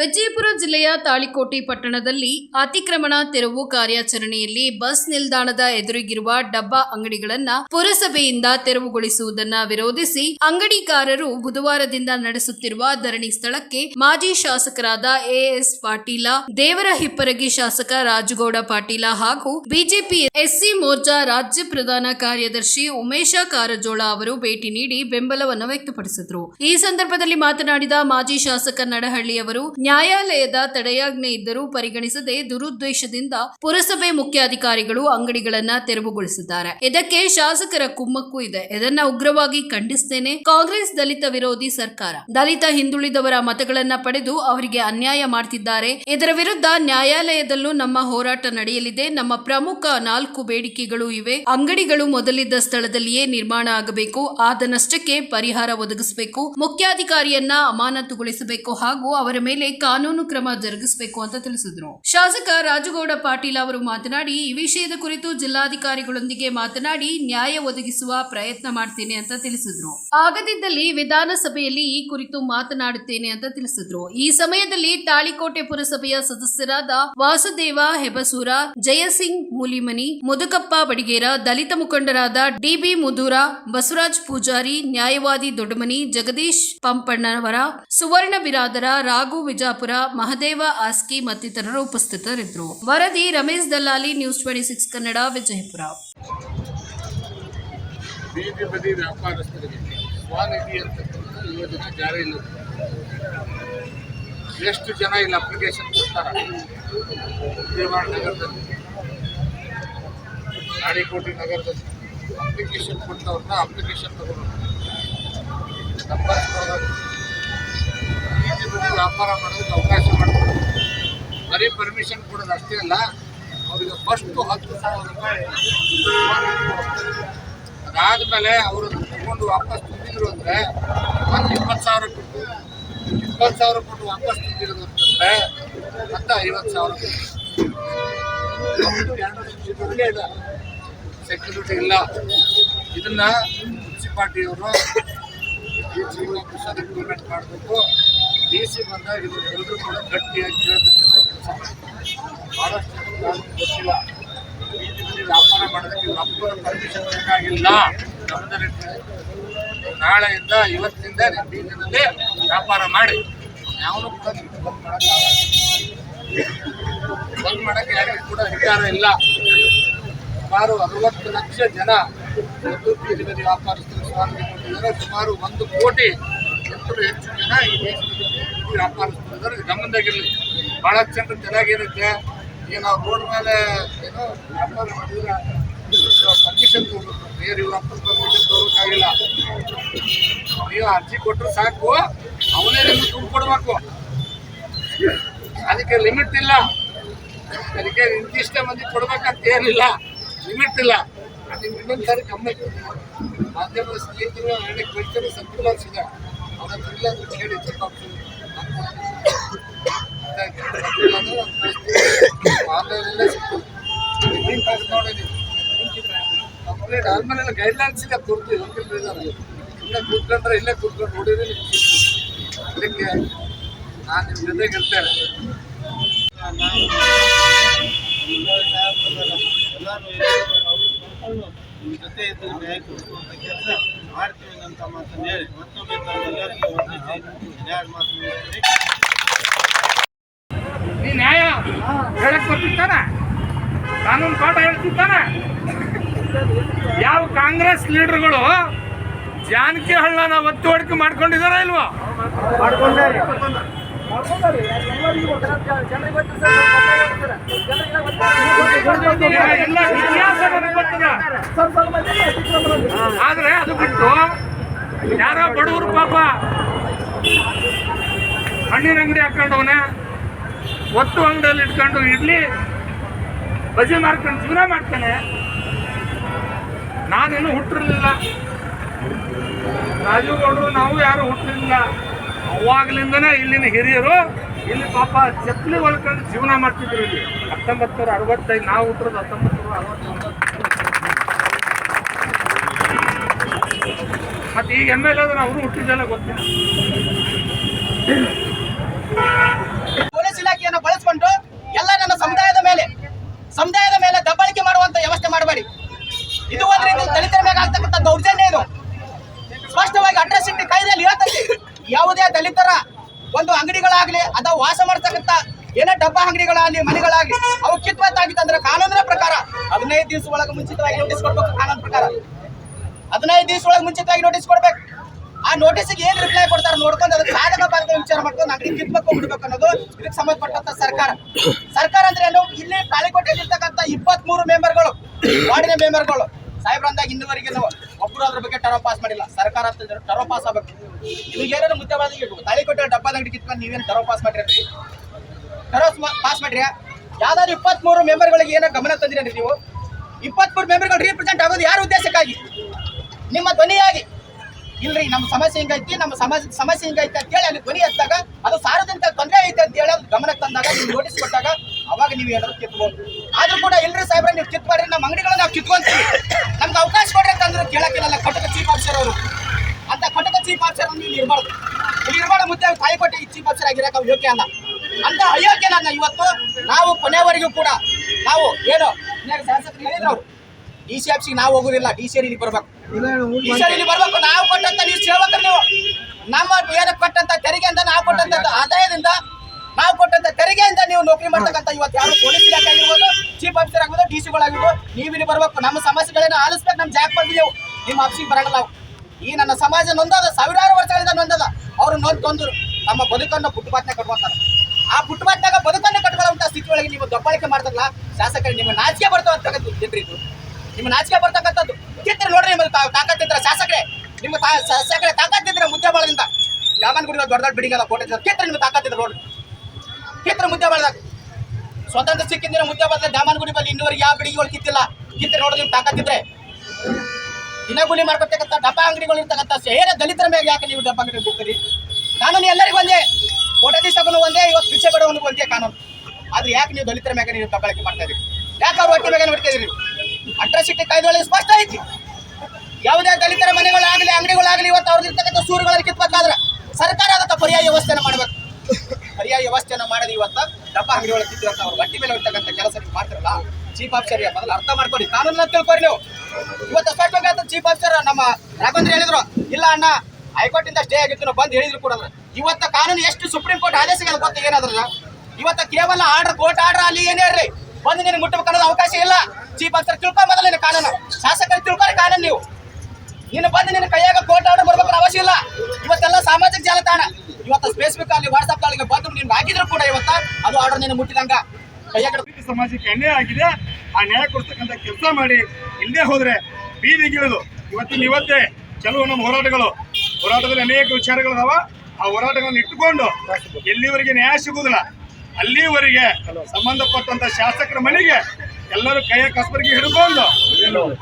ವಿಜಯಪುರ ಜಿಲ್ಲೆಯ ತಾಳಿಕೋಟೆ ಪಟ್ಟಣದಲ್ಲಿ ಅತಿಕ್ರಮಣ ತೆರವು ಕಾರ್ಯಾಚರಣೆಯಲ್ಲಿ ಬಸ್ ನಿಲ್ದಾಣದ ಎದುರಿಗಿರುವ ಡಬ್ಬಾ ಅಂಗಡಿಗಳನ್ನು ಪುರಸಭೆಯಿಂದ ತೆರವುಗೊಳಿಸುವುದನ್ನ ವಿರೋಧಿಸಿ ಅಂಗಡಿಕಾರರು ಬುಧವಾರದಿಂದ ನಡೆಸುತ್ತಿರುವ ಧರಣಿ ಸ್ಥಳಕ್ಕೆ ಮಾಜಿ ಶಾಸಕರಾದ ಎಎಸ್ ಪಾಟೀಲ, ದೇವರ ಹಿಪ್ಪರಗಿ ಶಾಸಕ ರಾಜಗೌಡ ಪಾಟೀಲ ಹಾಗೂ ಬಿಜೆಪಿ ಎಸ್ಸಿ ಮೋರ್ಚಾ ರಾಜ್ಯ ಪ್ರಧಾನ ಕಾರ್ಯದರ್ಶಿ ಉಮೇಶ ಕಾರಜೋಳ ಅವರು ಭೇಟಿ ನೀಡಿ ಬೆಂಬಲವನ್ನು ವ್ಯಕ್ತಪಡಿಸಿದರು. ಈ ಸಂದರ್ಭದಲ್ಲಿ ಮಾತನಾಡಿದ ಮಾಜಿ ಶಾಸಕ ನಡಹಳ್ಳಿ ಅವರು ನ್ಯಾಯಾಲಯದ ತಡೆಯಾಜ್ಞೆ ಇದ್ದರೂ ಪರಿಗಣಿಸದೆ ದುರುದ್ದೇಶದಿಂದ ಪುರಸಭೆ ಮುಖ್ಯಾಧಿಕಾರಿಗಳು ಅಂಗಡಿಗಳನ್ನ ತೆರವುಗೊಳಿಸಿದ್ದಾರೆ. ಇದಕ್ಕೆ ಶಾಸಕರ ಕುಮ್ಮಕ್ಕು ಇದೆ. ಇದನ್ನ ಉಗ್ರವಾಗಿ ಖಂಡಿಸ್ತೇನೆ. ಕಾಂಗ್ರೆಸ್ ದಲಿತ ವಿರೋಧಿ ಸರ್ಕಾರ. ದಲಿತ ಹಿಂದುಳಿದವರ ಮತಗಳನ್ನ ಪಡೆದು ಅವರಿಗೆ ಅನ್ಯಾಯ ಮಾಡ್ತಿದ್ದಾರೆ. ಇದರ ವಿರುದ್ಧ ನ್ಯಾಯಾಲಯದಲ್ಲೂ ನಮ್ಮ ಹೋರಾಟ ನಡೆಯಲಿದೆ. ನಮ್ಮ ಪ್ರಮುಖ ನಾಲ್ಕು ಬೇಡಿಕೆಗಳು ಇವೆ. ಅಂಗಡಿಗಳು ಮೊದಲಿದ್ದ ಸ್ಥಳದಲ್ಲಿಯೇ ನಿರ್ಮಾಣ ಆಗಬೇಕು. ಆದನಷ್ಟಕ್ಕೆ ಪರಿಹಾರ ಒದಗಿಸಬೇಕು. ಮುಖ್ಯಾಧಿಕಾರಿಯನ್ನ ಅಮಾನತುಗೊಳಿಸಬೇಕು ಹಾಗೂ ಅವರ ಮೇಲೆ ಕಾನೂನು ಕ್ರಮ ಜರುಗಿಸಬೇಕು ಅಂತ ತಿಳಿಸಿದ್ರು. ಶಾಸಕ ರಾಜುಗೌಡ ಪಾಟೀಲ್ ಅವರು ಮಾತನಾಡಿ, ಈ ವಿಷಯದ ಕುರಿತು ಜಿಲ್ಲಾಧಿಕಾರಿಗಳೊಂದಿಗೆ ಮಾತನಾಡಿ ನ್ಯಾಯ ಒದಗಿಸುವ ಪ್ರಯತ್ನ ಮಾಡ್ತೇನೆ ಅಂತ ತಿಳಿಸಿದ್ರು. ಆಗದಿದ್ದಲ್ಲಿ ವಿಧಾನಸಭೆಯಲ್ಲಿ ಈ ಕುರಿತು ಮಾತನಾಡುತ್ತೇನೆ ಅಂತ ತಿಳಿಸಿದ್ರು. ಈ ಸಮಯದಲ್ಲಿ ತಾಳಿಕೋಟೆ ಪುರಸಭೆಯ ಸದಸ್ಯರಾದ ವಾಸುದೇವ ಹೆಬಸೂರ, ಜಯಸಿಂಗ್ ಮೂಲಿಮನಿ, ಮುದುಕಪ್ಪ ಬಡಿಗೇರ, ದಲಿತ ಮುಖಂಡರಾದ ಡಿಬಿ ಮುದೂರ ಬಸವರಾಜ್ ಪೂಜಾರಿ, ನ್ಯಾಯವಾದಿ ದೊಡ್ಡಮನಿ, ಜಗದೀಶ್ ಪಂಪಣ್ಣವರ, ಸುವರ್ಣ ಬಿರಾದರ, ರಾಘು ವಿಜಾಪುರ ಮಹದೇವ, ಆಸ್ಕಿ ಮತ್ತಿತರರು ಉಪಸ್ಥಿತರಿದ್ದರು. ವರದಿ Ramesh Dallali news twenty six Kannada, Vijayapura. ಬೀದಿ ವ್ಯಾಪಾರಸ್ಥರಿಗೆ ಸ್ವನಿಧಿ ಅಂತಕ್ಕಂಥ ಯೋಜನೆ ಜಾರಿಯಲ್ಲಿ ಎಷ್ಟು ಜನ ಇಲ್ಲಿ ಅಪ್ಲಿಕೇಶನ್ ಕೊಡ್ತಾರ? ವಿಜಯವಾಡ ನಗರದಲ್ಲಿ. ನಾಡಿಕೋಟಿ ನಗರದಲ್ಲಿ ಅಪ್ಲಿಕೇಶನ್ ಕೊಟ್ಟವ್ರನ್ನ ಅಪ್ಲಿಕೇಶನ್ ತಗೊಂಡು ನಂಬರ್ ಬೀದಿ ವ್ಯಾಪಾರ ಮಾಡೋದಕ್ಕೆ ಅವಕಾಶ ಮಾಡ್ತಾರೆ. ಬರೀ ಪರ್ಮಿಷನ್ ಕೊಡೋದು ಅಷ್ಟೇ ಅಲ್ಲ, ಅವರಿಗೆ ಫಸ್ಟು ಹತ್ತು ಸಾವಿರ ರೂಪಾಯಿ ಅದಾದಮೇಲೆ ಅವರು ತಗೊಂಡು ವಾಪಸ್ ತುಂಬಿದ್ರು ಅಂದರೆ ಒಂದು ಇಪ್ಪತ್ತು ಸಾವಿರ ಕೊಟ್ಟು ಇಪ್ಪತ್ತು ಸಾವಿರ ಕೊಟ್ಟು ವಾಪಸ್ ತುಂಬಿರೋದು ಅಂತಂದ್ರೆ ಮತ್ತೆ ಐವತ್ತು ಸಾವಿರ ಇದೆ ಸೆಕ್ಯೂರಿಟಿ ಇಲ್ಲ. ಇದನ್ನ ಮುನ್ಸಿಪಾಲ್ಟಿಯವರು ಈ ಜೀವನ ಇಂಪ್ಲಿಮೆಂಟ್ ಮಾಡಬೇಕು ಡಿ ಸಿ ಬಂದಾಗ ಎಲ್ಲರೂ ಕೂಡ ಗಟ್ಟಿಯಾಗಿ ಕೇಳಬೇಕಂತ ಕೆಲಸ ಭಾಳಷ್ಟು ಜನಕ್ಕೆ ಗೊತ್ತಿಲ್ಲ ಬೀದಿ ಬದಿ ವ್ಯಾಪಾರ ಮಾಡೋದಕ್ಕೆ ನಮ್ಮ ಪರ್ಮಿಷನ್ ಬೇಕಾಗಿಲ್ಲ ನಮ್ಮದಲ್ಲಿ ನಾಳೆಯಿಂದ ಇವತ್ತಿನಿಂದ ಬೀದಿನಲ್ಲಿ ವ್ಯಾಪಾರ ಮಾಡಿ ಯಾವನು ಕೂಡ ಬಂದ್ ಮಾಡೋಕ್ಕಾಗಲ್ಲ ಬಂದ್ ಮಾಡೋಕ್ಕೆ ಯಾರಿಗೂ ಕೂಡ ಅಧಿಕಾರ ಇಲ್ಲ. ಸುಮಾರು ಅರವತ್ತು ಲಕ್ಷ ಜನ ಬೀದಿ ಬದಿ ವ್ಯಾಪಾರಸ್ಥರು ಸ್ವಾತಂತ್ರ್ಯ ಕೊಟ್ಟಿದ್ದಾರೆ ಸುಮಾರು ಒಂದು ಕೋಟಿ ಎಷ್ಟು ಹೆಚ್ಚು ಜನ ಈ ದೇಶದಲ್ಲಿ ಬೀದಿ ವ್ಯಾಪಾರಸ್ಥರು ಇದ್ದಾರೆ. ಗಮನದಾಗಿರಲಿ. ಭಾಳ ಚಂದ ಚೆನ್ನಾಗಿರುತ್ತೆ. ಈಗ ನಾವು ರೋಡ್ ಮೇಲೆ ಏನೋ ವ್ಯಾಪಾರ ಮಾಡಿದ್ರೆ ಪರ್ಮಿಷನ್ ತಗೋಬೇಕು ಬೇರೆ ಅಪ್ಪನ ಪರ್ಮಿಷನ್ ತಗೋಬೇಕಾಗಿಲ್ಲ ನೀವು ಅರ್ಜಿ ಕೊಟ್ಟರು ಸಾಕು. ಅವನೇ ನಿಮ್ಗೆ ದುಡ್ಡು ಕೊಡಬೇಕು. ಅದಕ್ಕೆ ಲಿಮಿಟ್ ಇಲ್ಲ. ಅದಕ್ಕೆ ಇಂತಿಷ್ಟೇ ಮಂದಿ ಕೊಡ್ಬೇಕಂತ ಏನಿಲ್ಲ. ಲಿಮಿಟ್ ಇಲ್ಲ. ಅದು ಇನ್ನೊಂದು ಸಾರಿ ಕಮ್ಮಿ ಮಾಧ್ಯಮದ ಸ್ನೇಹಿತರು ಹಳ್ಳಿ ಕ್ವೆಶ್ಚನ್ ಸರ್ಕ್ಯುಲರ್ಸ್ ಇಲ್ಲ ಅಂತ ಹೇಳಿ ಚೆಕ್ ಆನ್ಲೈನಲ್ಲೇ ಸಿಗ್ತದೆ ಹಾಕ್ಕೊಂಡಿದ್ದೀನಿ ಕಂಪ್ಲೀಟ್ ಆದ್ಮೇಲೆ ಗೈಡ್ಲೈನ್ಸ್ ಇಲ್ಲ ಕೊಡ್ತೀವಿ ಹೋಗಿಲ್ಲ ಇದ್ದಾರೆ ಇಲ್ಲೇ ಕೂತ್ಕೊಂಡ್ರೆ ಇಲ್ಲೇ ಕೂತ್ಕೊಂಡು ನೋಡಿದ್ರೆ. ಅದಕ್ಕೆ ನಾನು ನಿಮ್ಮ ಜೊತೆಗೆ ಇರ್ತೇನೆ ನಿಮ್ಮ ಜೊತೆ ಇದ್ದು ನ್ಯಾಯ ಕೊಡಿಸುವಂಥ ಕೆಲಸ ಮಾಡ್ತೀವಿ ಅಂತ ಮಾತನ್ನು ಹೇಳಿ ಮತ್ತೊಮ್ಮೆ ತಾವೆಲ್ಲರಿಗೂ ಎರಡು ಮಾತು ಮುಗಿಸ್ತೀನಿ. ನೀ ನ್ಯಾಯ ಹೇಳಕ್ ಬರ್ತಿತ್ತಾನ ಕಾನೂನು ಪಾಠ ಹೇಳ್ತಿತ್ತಾನ ಯಾವ ಕಾಂಗ್ರೆಸ್ ಲೀಡರ್ಗಳು ಜಾನಕಿ ಹಳ್ಳನ ಒತ್ತುವಡಿಕೆ ಮಾಡ್ಕೊಂಡಿದಾರ ಇಲ್ವೋ? ಎಲ್ಲ ಆದ್ರೆ ಅದು ಬಿಟ್ಟು ಯಾರೋ ಬಡವರು ಪಾಪ ಹಣ್ಣಿನ ಅಂಗಡಿ ಹಾಕೊಂಡವನ ಒತ್ತು ಅಂಗಡಿಯಲ್ಲಿ ಇಟ್ಕೊಂಡು ಇಡ್ಲಿ ಬಜೆ ಮಾರ್ಕೊಂಡು ಜೀವನ ಮಾಡ್ತಾನೆ. ನಾನೇನು ಹುಟ್ಟಿರಲಿಲ್ಲ. ರಾಜೀವ್ ಗೌಡರು, ನಾವು ಯಾರು ಹುಟ್ಟಿರಲಿಲ್ಲ. ಅವಾಗಲಿಂದನೇ ಇಲ್ಲಿನ ಹಿರಿಯರು, ಇಲ್ಲಿ ಪಾಪ ಚಪ್ಪಲಿ ಒಳ್ಕೊಂಡು ಜೀವನ ಮಾಡ್ತಿದ್ರು ಇಲ್ಲಿ. ಹತ್ತೊಂಬತ್ತು ನೂರ ಅರವತ್ತೈದು, ನಾವು ಹುಟ್ಟಿರೋದು ಹತ್ತೊಂಬತ್ತು ನೂರ ಅರವತ್ತೊಂಬತ್ತು. ಮತ್ತೆ ಈಗ ಎಂ ಎಲ್ ಎ ಅವರು ಹುಟ್ಟಿದ್ದೆಲ್ಲ ಗೊತ್ತಿಲ್ಲ. ಪೊಲೀಸ್ ಇಲಾಖೆಯನ್ನು ಬಳಸ್ಕೊಂಡು ಎಲ್ಲ ನನ್ನ ಸಮುದಾಯದ ಮೇಲೆ ಸಮುದಾಯದ ಮೇಲೆ ದಬ್ಬಾಳಿಕೆ ಮಾಡುವಂತ ವ್ಯವಸ್ಥೆ ಮಾಡಬೇಡಿ. ಇದು ಒಂದು ದಲಿತರ ಮೇಲೆ ಆಗ್ತಕ್ಕಂಥ ದೌರ್ಜನ್ಯ ಇದು ಸ್ಪಷ್ಟವಾಗಿ ಅಡ್ರೆಸ್ ಇಟ್ಟು ಕಾಯ್ದೆಯಲ್ಲಿ ಹೇಳ್ತಕ್ಕಿ ಯಾವುದೇ ದಲಿತರ ಒಂದು ಅಂಗಡಿಗಳಾಗ್ಲಿ ಅಥವಾ ವಾಸ ಮಾಡ್ತಕ್ಕಂಥ ಏನೇ ಡಬ್ಬ ಅಂಗಡಿಗಳಾಗಲಿ, ಮನೆಗಳಾಗ್ಲಿ, ಅವು ಕಿತ್ವತ್ತಾಗಿತ್ತಂದ್ರೆ ಕಾನೂನಿನ ಪ್ರಕಾರ ಹದಿನೈದು ದಿವಸ ಒಳಗೆ ಮುಂಚಿತವಾಗಿ ನೋಟಿಸ್ ಕೊಡ್ಬೇಕು ಕಾನೂನು ಪ್ರಕಾರ. ಹದಿನೈದು ದಿವಸ ಒಳಗೆ ಮುಂಚಿತವಾಗಿ ನೋಟಿಸ್ ಕೊಡ್ಬೇಕು. ಆ ನೋಟಿಸ್ಗೆ ಏನ್ ರಿಪ್ಲೈ ಕೊಡ್ತಾರೆ ನೋಡ್ಕೊಂಡು ಅದಕ್ಕೆ ಸಾಧಕ ಬಾಧಕ ವಿಚಾರ ಮಾಡ್ಕೊಂಡು ಅಂಗಡಿ ಕಿತ್ಬೇಕು ಬಿಡ್ಬೇಕು ಅನ್ನೋದು ಇದಕ್ಕೆ ಸಂಬಂಧಪಟ್ಟಂತ ಸರ್ಕಾರ. ಸರ್ಕಾರ ಅಂದ್ರೆ ಏನು? ಇಲ್ಲಿ ತಾಳಿಕೋಟೆಯಲ್ಲಿ ಇರ್ತಕ್ಕಂಥ ಇಪ್ಪತ್ತ್ ಮೂರು ಮೆಂಬರ್ಗಳು ವಾರ್ಡಿನ ಮೆಂಬರ್ಗಳು ಸಾಹೇಬ್ರಂದಾಗ ಇನ್ನುವರೆಗೆ ನಾವು ಒಬ್ಬರು ಅದ್ರ ಬಗ್ಗೆ ಟರೋ ಪಾಸ್ ಮಾಡಿಲ್ಲ. ಸರ್ಕಾರ ಅಂತ ಪಾಸ್ ಆಗಬೇಕು. ನಿಮಗೆ ಏನಾದ್ರು ಮುದ್ದೆ ತಾಳಿ ಕೊಟ್ಟರೆ ಡಬ್ಬದ ಅಂಗಡಿ ಕಿತ್ಕೊಂಡು ನೀವೇನು ಟರೋ ಪಾಸ್ ಮಾಡಿರಿ ಟರೋ ಪಾಸ್ ಮಾಡ್ರಿ ಯಾವ್ದಾದ್ರು ಇಪ್ಪತ್ಮೂರು ಮೆಂಬರ್ಗಳಿಗೆ ಏನೋ ಗಮನ ತಂದಿರಿ ನೀವು? ಇಪ್ಪತ್ಮೂರು ಮೆಂಬರ್ಗಳು ರೀಪ್ರೆಸೆಂಟ್ ಆಗೋದು ಯಾರ ಉದ್ದೇಶಕ್ಕಾಗಿ? ನಿಮ್ಮ ಧ್ವನಿಯಾಗಿ. ಇಲ್ರಿ, ನಮ್ಮ ಸಮಸ್ಯೆ ಹಿಂಗೈತಿ, ನಮ್ಮ ಸಮಸ್ಯೆ ಸಮಸ್ಯೆ ಹಿಂಗೈತಿ ಅಂತ ಹೇಳಿ ಅಲ್ಲಿ ಧ್ವನಿ ಎತ್ತಾಗ ಅದು ಸಾರ್ವಜನಿಕ ತೊಂದರೆ ಐತೆ ಅಂತ ಹೇಳಿ ಗಮನಕ್ಕೆ ತಂದಾಗ ನೀವು ನೋಟಿಸ್ ಕೊಟ್ಟಾಗ ಅವಾಗ ನೀವು ಎಲ್ಲರೂ ಕಿತ್ಬೋದು ಆದ್ರೂ ಕೂಡ ಇಲ್ರಿ ಸಾಹೇಬ್ರೆ, ನೀವು ಕಿತ್ ಮಾಡ್ರಿ ನಮ್ಮ ಅಂಗಡಿಗಳನ್ನ ನಾವು ಕಿತ್ಕೊಂತೀವಿ. ನಮ್ಗೆ ಅವಕಾಶ ಕೊಡ್ರಿ ಅಂತಂದ್ರೆ ಕೇಳಕ್ಕಿಲ್ಲ ಕಟಕ ಚೀಫ್ ಆಫೀಸರ್ ಅವರು. ಅಂತ ಕಟಕ ಚೀಫ್ ಆಫೀಸರ್ ನೀವು ಇರಬಾರ್ದು. ಇಲ್ಲಿ ಇರಬಾರ್ದು ಮುದ್ದೆ ತಾಯಿಕೊಟ್ಟೆ ಈ ಚೀಫ್ ಆಫೀಸರ್ ಆಗಿರಕ್ಕೆ ಅವ್ರು ಯೋಗ್ಯ ಅಲ್ಲ. ಅಂತ ಅಯೋಗ್ಯನನ್ನ ಇವತ್ತು ನಾವು ಕೊನೆವರೆಗೂ ಕೂಡ ನಾವು ಏನು ಶಾಸಕರು ಹೇಳಿದ್ರು ಡಿ ಸಿ ಆಫೀಸಿಗೆ ನಾವು ಹೋಗುದಿಲ್ಲ, ಡಿ ಸಿ ಇಲ್ಲಿ ಬರ್ಬೇಕು. ಡಿ ಸಿ ಇಲ್ಲಿ ಬರ್ಬೇಕು, ನಾವು ಕೊಟ್ಟಂತ ನೀವು ಸೇವಕರು ನೀವು. ನಮ್ಮ ಏನು ಕೊಟ್ಟಂತ ತೆರಿಗೆಯಿಂದ ನಾವು ಕೊಟ್ಟಂತ ಆದಾಯದಿಂದ ನಾವು ಕೊಟ್ಟಂತ ತೆರಿಗೆಯಿಂದ ನೀವು ನೌಕರಿ ಮಾಡ್ತಕ್ಕಂಥ ಇವತ್ತು ಯಾರು ಪೊಲೀಸ್ ಇಲಾಖೆ ಆಗಿರ್ಬೋದು ಚೀಫ್ ಆಫೀಸರ್ ಆಗ್ಬೋದು ಡಿ ಸಿಗಳಾಗಿರ್ಬೋದು ನೀವು ಇಲ್ಲಿ ಬರ್ಬೇಕು. ನಮ್ಮ ಸಮಸ್ಯೆಗಳನ್ನ ಆಲಿಸ್ಬೇಕು. ನಮ್ಮ ಜಾಗ ಬಂದಿದ್ದೆವು ನಿಮ್ಮ ಆಫೀಸಿಗೆ ಬರಂಗಿಲ್ಲ ನಾವು ಈ ನನ್ನ ಸಮಾಜ ನೊಂದದ, ಸಾವಿರಾರು ವರ್ಷಗಳಿಂದ ನೊಂದದ. ಅವರು ನೋಡಿ ತೊಂದರು. ನಮ್ಮ ಬದುಕನ್ನು ಪುಟ್ಟುಪಾತ್ನ ಕಟ್ಕೊಂತಾರೆ. ಆ ಪುಟ್ಟುಪಾತ್ನಾಗ ಬದುಕನ್ನು ಕಟ್ಕೊಳ್ಳುವಂಥ ಸ್ಥಿತಿ ಒಳಗೆ ನೀವು ದಬ್ಬಾಳಿಕೆ ಮಾಡ್ತಾರಲ್ಲ, ಶಾಸಕರು, ನಿಮ್ಮ ನಾಚಿಕೆ ಬರ್ತಕ್ಕಂಥದ್ದು ಜನರು ಇದು ನಿಮ್ಮ ನಾಚಿಕೆ ಬರ್ತಕ್ಕಂಥದ್ದು. ಕಿತ್ತರೆ ನೋಡ್ರಿ ನಿಮ್ಮ ತಾ- ತಾಕತ್ತಿದ್ರೆ ಶಾಸಕರೇ, ನಿಮ್ಮ ಶಾಸಕರೇ ತಾಕತ್ತಿದ್ರೆ ಮುದ್ದೆ ಬಾಳದಿಂದ. ಯಾವನ್ ಗುಡಿ ದೊಡ್ಡ ದೊಡ್ಡ ಬಿಡಿಂಗ್ ಅದ ಕೋಟೆ ಕಿತ್ತರೆ ನಿಮ್ಮ ತಾಕತ್ತಿದ್ರೆ ನೋಡ್ರಿ. ಕಿತ್ತರೆ ಮುದ್ದೆ ಬಳದಾಗ. ಸ್ವತಂತ್ರ ಸಿಕ್ಕಿದ್ರೆ ಮುದ್ದೆ ಬಾಳದ ದಾಮನಗುಡಿ ಬಲ್ಲಿ ಇನ್ನೂವರೆಗೆ ಯಾವ ಬಿಡಿಗಳು ಕಿತ್ತಿಲ್ಲ ಕಿತ್ತರೆ ನೋಡಿದ್ರೆ ನಿಮ್ಮ ತಾಕತ್ತಿದ್ರೆ. ದಿನಗೂಲಿ ಮಾಡ್ಕೊತಕ್ಕಂಥ ಡಬ್ಬ ಅಂಗಡಿಗಳು ಇರ್ತಕ್ಕಂಥ ಸೇರ ದಲಿತರ ಮೇಲೆ ಯಾಕೆ ನೀವು ಡಬ್ಬ ಅಂಗಡಿ ಹೋಗ್ತೀರಿ? ಕಾನೂನು ಎಲ್ಲರಿಗೂ ಒಂದೇ. ದಿವಸಗೂ ಒಂದೇ, ಇವತ್ತು ಭಿಕ್ಷೆ ಒಂದು ಒಂದೇ ಕಾನೂನು. ಆದ್ರೆ ಯಾಕೆ ನೀವು ದಲಿತರ ಮೇಲೆ ನೀವು ಕಬ್ಬಳಕೆ ಮಾಡ್ತಾ ಇದೀರಿ ಯಾಕೆ ಅವ್ರ ಹೊಟ್ಟೆ ಮೇಲೆ ನೋಡ್ತಾ ಇದೀರಿ ಅಟ್ರಾಸಿಟಿ ಕಾಯ್ದೆಗಳಲ್ಲಿ ಸ್ಪಷ್ಟ ಐತಿ. ಯಾವುದೇ ದಲಿತರ ಮನೆಗಳಾಗಲಿ ಅಂಗಡಿಗಳಾಗಲಿ ಇವತ್ತು ಅವ್ರದ್ದು ಇರ್ತಕ್ಕಂಥ ಸೂರುಗಳಲ್ಲಿ ಕಿತ್ಬೇಕಾದ್ರೆ ಸರ್ಕಾರ ಅದಕ್ಕೆ ಪರ್ಯಾಯ ವ್ಯವಸ್ಥೆನ ಮಾಡಬೇಕು. ಪರ್ಯಾಯ ವ್ಯವಸ್ಥೆಯನ್ನು ಮಾಡದೆ ಇವತ್ತು. ಡಬ್ಬ ಅಂಗಡಿ ಒಳಗೆ ಕಿತ್ತಿರಂತ ಅವ್ರ ಗಟ್ಟಿ ಮೇಲೆ ಇರ್ತಕ್ಕಂಥ ಕೆಲಸ ನೀವು ಮಾಡ್ತಿರಲ್ಲ ಚೀಫ್ ಆಫೀಸರ್ ಮೊದಲು ಅರ್ಥ ಮಾಡ್ಕೊಡಿ ಕಾನೂನನ್ನ ತಿಳ್ಕೊರಿ ನೀವು. ಇವತ್ತು ಸ್ಪಷ್ಟವಾಗಿ ಚೀಫ್ ಆಫೀಸರ್ ನಮ್ಮ ರಾಘವೇಂದ್ರ ಹೇಳಿದ್ರು, ಇಲ್ಲ ಅಣ್ಣ ಹೈಕೋರ್ಟ್ ಇಂದ ಸ್ಟೇ ಆಗಿತ್ತು ಬಂದು ಹೇಳಿದ್ರು ಕೂಡ. ಇವತ್ತ ಕಾನೂನು ಎಷ್ಟು ಸುಪ್ರೀಂ ಕೋರ್ಟ್ ಆದೇಶಗಳು ಗೊತ್ತ ಏನಾದ್ರಲ್ಲ ಇವತ್ತ ಕೇವಲ ಆರ್ಡರ್, ಕೋರ್ಟ್ ಆರ್ಡರ್ ಅಲ್ಲಿ ಏನೇ ಇರ್ರಿ ಬಂದು ನಿನಗೆ ಮುಟ್ಟಬೇಕನ್ನೋದು ಅವಕಾಶ ಇಲ್ಲ. ಚೀಫ್ ಆಫೀಸರ್ ತಿಳ್ಕೊ ಮೊದಲು ನಿನ್ನ ಕಾನೂನು. ಶಾಸಕರು ತಿಳ್ಕೊರಿ ಕಾನೂನು ನೀವು. ನೀನು ಬಂದು ನಿನ್ನ ಕೈಯಾಗ ಕೋರ್ಟ್ ಆರ್ಡರ್ ಬರ್ಬೇಕು ಅವಶ್ಯ ಇಲ್ಲ. ಇವತ್ತೆಲ್ಲ ಸಾಮಾಜಿಕ ಜಾಲತಾಣ. ಇವತ್ತು ಫೇಸ್ಬುಕ್ ಅಲ್ಲಿ ವಾಟ್ಸ್ಆಪ್ ಅಲ್ಲಿ ಬಂದು ನೀನು ಹಾಕಿದ್ರು ಕೂಡ ಇವತ್ತ. ಅದು ಆರ್ಡರ್ ನೀನು ಮುಟ್ಟಿದಂಗ. ಸಮಾಜಕ್ಕೆ ಅನ್ಯಾಯ ಆಗಿದೆ. ಆ ನ್ಯಾಯ ಕೊಡ್ತಕ್ಕಂಥ ಕೆಲಸ ಮಾಡಿ ಇಲ್ಲೇ ಹೋದ್ರೆ ಬೀದಿಗಿಳಿದು. ಇವತ್ತಿನ ಇವತ್ತೇ ಕೆಲವು ನಮ್ಮ ಹೋರಾಟಗಳು. ಹೋರಾಟದಲ್ಲಿ ಅನೇಕ ವಿಚಾರಗಳು ಅದಾವ ಆ ಹೋರಾಟಗಳನ್ನ ಇಟ್ಟುಕೊಂಡು ಎಲ್ಲಿವರೆಗೆ ನ್ಯಾಯ ಸಿಗುವುದಿಲ್ಲ, ಅಲ್ಲಿವರೆಗೆ ಸಂಬಂಧಪಟ್ಟಂತ ಶಾಸಕರ ಮನೆಗೆ ಎಲ್ಲರೂ ಕೈಯ ಕಸ್ಬರಿಗೆ ಹಿಡ್ಕೊಂಡು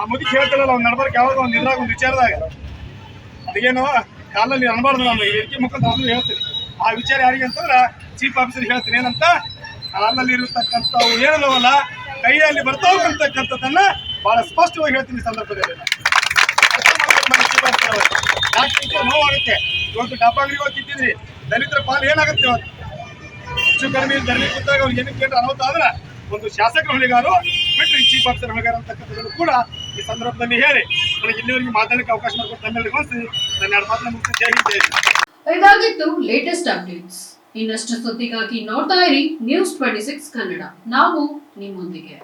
ಆ ಮುದಿ ಹೇಳ್ತಾರಲ್ಲ ಅವ್ನು ನಡ್ಬರ್ಕ್ ಯಾವಾಗ ಒಂದು ಇದ್ರಾಗ ಒಂದು ವಿಚಾರದಾಗ. ಅದೇನೋ ಕಾಲಲ್ಲಿ ಅನ್ಬಾರ್ದು ನಾನು ವೇದಿಕೆ ಮುಖಾಂತರ ಹೇಳ್ತೀನಿ. ಆ ವಿಚಾರ ಯಾರಿಗೆ ಅಂತಂದ್ರೆ ಚೀಫ್ ಆಫೀಸರ್ ಹೇಳ್ತೀನಿ, ಏನಂತ? ಕಾಲಲ್ಲಿ ಇರತಕ್ಕಂಥವು ಏನಲ್ಲವಲ್ಲ ಕೈಯಲ್ಲಿ ಬರ್ತಾ ಹೋಗಿರ್ತಕ್ಕಂಥದ್ದನ್ನ ಬಹಳ ಸ್ಪಷ್ಟವಾಗಿ ಹೇಳ್ತೀನಿ ಈ ಸಂದರ್ಭದಲ್ಲಿ. ನೋವಾಗುತ್ತೆ ಇವತ್ತು ಡಬ್ಬ ಹೋಗ್ತಿದ್ದೀನಿ ದಲಿತರ ಪಾಲು ಏನಾಗುತ್ತೆ ಇವತ್ತು? ಹೆಚ್ಚು ಕಡಿಮೆ ದಲಿತ ಕೂತಾಗ ಅವ್ರು ಏನಕ್ಕೆ ಅನಾಹುತ ಆದ್ರೆ ಒಂದು ಶಾಸಕರ ಹೊಣೆಗಾರು ಬಿಟ್ಟರೆ ಚೀಫ್ ಆಫೀಸರ್ ಹೊಣೆಗಾರ ಅಂತಕ್ಕಂಥದ್ದನ್ನು ಕೂಡ ಈ ಸಂದರ್ಭದಲ್ಲಿ ಹೇಳಿ. ಅವಕಾಶ. ಇದಾಗಿತ್ತು ಲೇಟೆಸ್ಟ್ ಅಪ್ಡೇಟ್ಸ್ ಇನ್ನಷ್ಟು ಸುದ್ದಿಗಾಗಿ ನೋಡ್ತಾ ಇರಿ ನ್ಯೂಸ್ ಟ್ವೆಂಟಿ ಸಿಕ್ಸ್ ಕನ್ನಡ ನಾವು ನಿಮ್ಮೊಂದಿಗೆ.